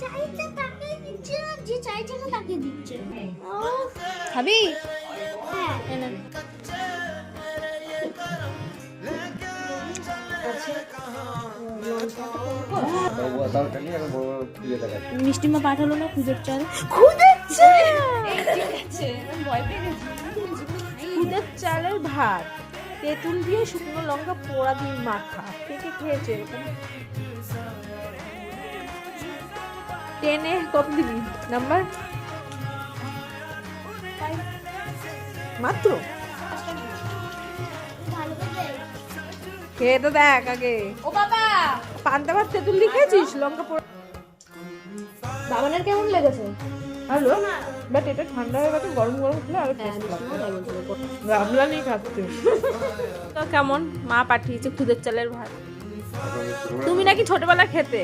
চাইছে তাকে দিচ্ছে না যে চাইছে না তাকে দিচ্ছে। খাবি? হ্যাঁ। এনে। মিষ্টি মা পাঠালো না খুদের চাল খুদের খুদের চালের ভাত তেঁতুল দিয়ে শুকনো লঙ্কা পোড়া দিয়ে মাখা। কে কে খেয়েছে এরকম? টেনে কত দিবি? নাম্বার? মাত্র? খেয়ে তো দেখ আগে। ও বাবা! পান্তা ভাত তেঁতুল দিয়ে খেয়েছিস? লঙ্কা পোড়া বাবানের কেমন লেগেছে? ভালো। বাট এটা ঠান্ডা হয়ে গেছে গরম গরম খেলে আরও লাগবে। গামলা নিয়ে খাচ্ছে। তো কেমন? মা পাঠিয়েছে খুদের চালের ভাত। তুমি নাকি ছোটবেলা খেতে?